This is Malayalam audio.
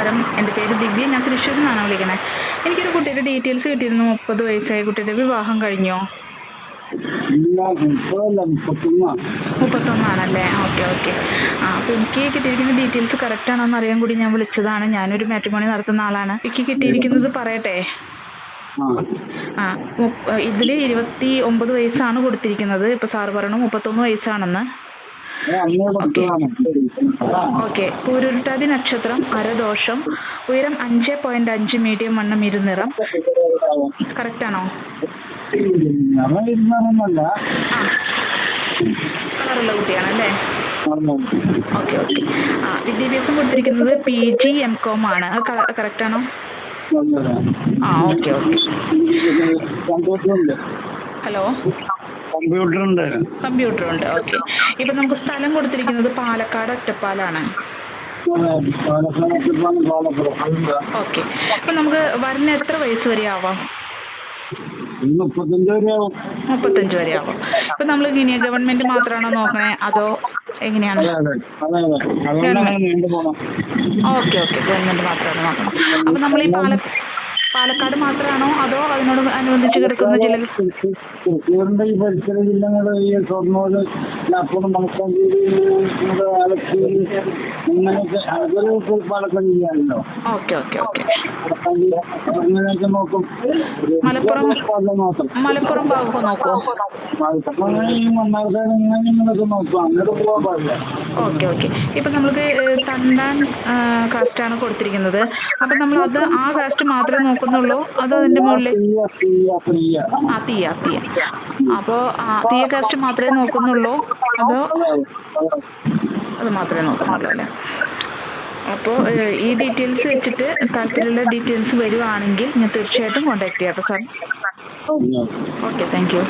നമസ്കാരം. എന്റെ പേര് ദിവ്യ. ഞാൻ തൃശ്ശൂരിൽ നിന്നാണ് വിളിക്കുന്നത് എനിക്കൊരു കുട്ടിയുടെ ഡീറ്റെയിൽസ് കിട്ടിയിരുന്നു. മുപ്പത് വയസ്സായ കുട്ടിയുടെ വിവാഹം കഴിഞ്ഞോ? മുപ്പത്തൊന്നാണല്ലേ? Okay okay. ആ അപ്പൊ എനിക്ക് കിട്ടിയിരിക്കുന്ന ഡീറ്റെയിൽസ് കറക്റ്റ് ആണോന്ന് അറിയാൻ കൂടി ഞാൻ വിളിച്ചതാണ്. ഞാനൊരു മാട്രിമോണി നടത്തുന്ന ആളാണ്. എനിക്ക് കിട്ടിയിരിക്കുന്നത് പറയട്ടെ? ആ ഇതിൽ ഇരുപത്തി ഒമ്പത് വയസ്സാണ് കൊടുത്തിരിക്കുന്നത്. ഇപ്പൊ സാറ് പറയണു മുപ്പത്തൊന്ന് വയസ്സാണെന്ന്. ഓക്കെ. പൂരുരുട്ടാതി നക്ഷത്രം അരദോഷം ഉയരം അഞ്ച് പോയിന്റ് അഞ്ച് മീഡിയം വണ്ണം ഇരുനിറം. കറക്റ്റ് ആണോ? കളറുള്ള കുട്ടിയാണല്ലേ? Okay okay. ആ വിദ്യാഭ്യാസം കൊടുത്തിരിക്കുന്നത് പി ജി എം കോം ആണ്. കറക്റ്റ് ആണോ? ആ ഓക്കെ ഓക്കെ. ഹലോ? കമ്പ്യൂട്ടർ ഉണ്ട് ഓക്കെ. ഇപ്പൊ നമുക്ക് സ്ഥലം കൊടുത്തിരിക്കുന്നത് പാലക്കാട് ഒറ്റപ്പാലാണ്. പാലക്കാട് ഓക്കെ. അപ്പൊ നമുക്ക് വരുന്ന എത്ര വയസ്സ് വരെ ആവാം? മുപ്പത്തഞ്ച് വരെ ആവും. മുപ്പത്തഞ്ച് വരെ ആവാം. ഇപ്പൊ നമ്മൾ ഇങ്ങനെ ഗവൺമെന്റ് മാത്രമാണോ നോക്കണേ? അതോ എങ്ങനെയാണ്? Okay okay. ഗവൺമെന്റ് മാത്രമാണ് നോക്കണം. അപ്പൊ നമ്മൾ ഈ പാല പാലക്കാട് മാത്രമാണോ അതോ അതിനോട് അനുബന്ധിച്ച് കിടക്കുന്ന ജില്ലകൾ? ഈ പരിസര ജില്ലകൾ ഈ ഷൊർണൂര് മലപ്പുറം മലക്കാഞ്ചേരി നമ്മുടെ ആലത്തൂര് അങ്ങനെയൊക്കെ അതൊരു പാലക്കാട് ജില്ലയാണല്ലോ. Okay okay okay. മലക്കാഞ്ചേരി അങ്ങനെയൊക്കെ നോക്കും. മലപ്പുറം ഭാഗം നോക്കും. മലപ്പുറം ഭാഗമൊക്കെ നോക്കുമോ മലപ്പുറം മണ്ണാർക്കാട് ഇങ്ങനെയൊക്കെ നോക്കും. അങ്ങോട്ട് പോകാൻ പാടില്ല. Okay okay. ഇപ്പൊ നമ്മൾക്ക് ഏഹ്, കാസ്റ്റ് ആണ് കൊടുത്തിരിക്കുന്നത്. അപ്പൊ നമ്മൾ അത് ആ കാസ്റ്റ് മാത്രമേ നോക്കുന്നുള്ളൂ? അതോ അതിന്റെ മുകളിൽ? ആ തീയ തീയ. അപ്പോ ആ തീയ കാസ്റ്റ് മാത്രമേ നോക്കുന്നുള്ളൂ? അതോ അത് മാത്രമേ നോക്കുന്നുള്ളൂ അല്ലേ? അപ്പോൾ ഈ ഡീറ്റെയിൽസ് വെച്ചിട്ട് താല്പര്യമുള്ള ഡീറ്റെയിൽസ് വരുവാണെങ്കിൽ ഞാൻ തീർച്ചയായിട്ടും കോൺടാക്ട് ചെയ്യാം കേട്ടോ സാർ ഓക്കെ താങ്ക് യു.